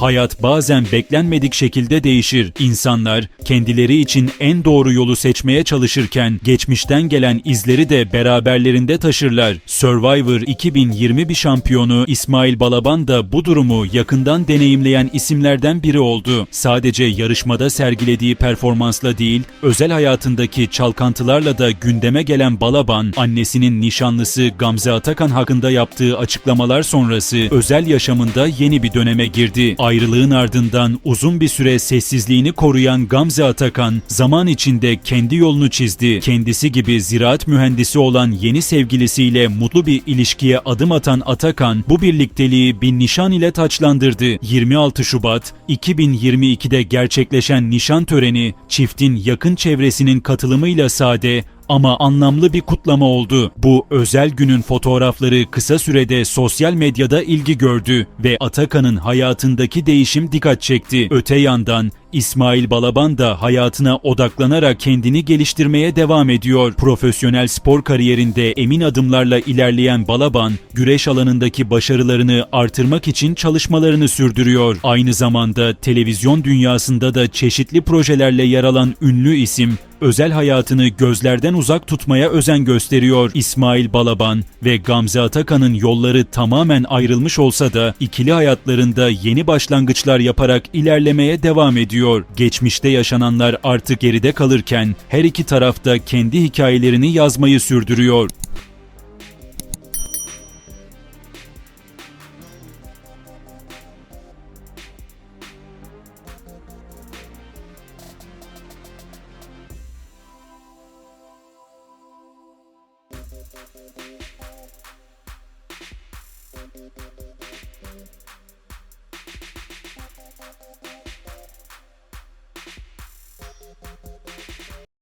Hayat bazen beklenmedik şekilde değişir. İnsanlar kendileri için en doğru yolu seçmeye çalışırken geçmişten gelen izleri de beraberlerinde taşırlar. Survivor 2020 bir şampiyonu İsmail Balaban da bu durumu yakından deneyimleyen isimlerden biri oldu. Sadece yarışmada sergilediği performansla değil, özel hayatındaki çalkantılarla da gündeme gelen Balaban, annesinin nişanlısı Gamze Atakan hakkında yaptığı açıklamalar sonrası özel yaşamında yeni bir döneme girdi. Ayrılığın ardından uzun bir süre sessizliğini koruyan Gamze Atakan zaman içinde kendi yolunu çizdi. Kendisi gibi ziraat mühendisi olan yeni sevgilisiyle mutlu bir ilişkiye adım atan Atakan bu birlikteliği bir nişan ile taçlandırdı. 26 Şubat 2022'de gerçekleşen nişan töreni çiftin yakın çevresinin katılımıyla sade ama anlamlı bir kutlama oldu. Bu özel günün fotoğrafları kısa sürede sosyal medyada ilgi gördü ve Atakan'ın hayatındaki değişim dikkat çekti. Öte yandan İsmail Balaban da hayatına odaklanarak kendini geliştirmeye devam ediyor. Profesyonel spor kariyerinde emin adımlarla ilerleyen Balaban, güreş alanındaki başarılarını artırmak için çalışmalarını sürdürüyor. Aynı zamanda televizyon dünyasında da çeşitli projelerle yer alan ünlü isim, özel hayatını gözlerden uzak tutmaya özen gösteriyor. İsmail Balaban ve Gamze Atakan'ın yolları tamamen ayrılmış olsa da ikili hayatlarında yeni başlangıçlar yaparak ilerlemeye devam ediyor. Geçmişte yaşananlar artık geride kalırken her iki tarafta kendi hikayelerini yazmayı sürdürüyor.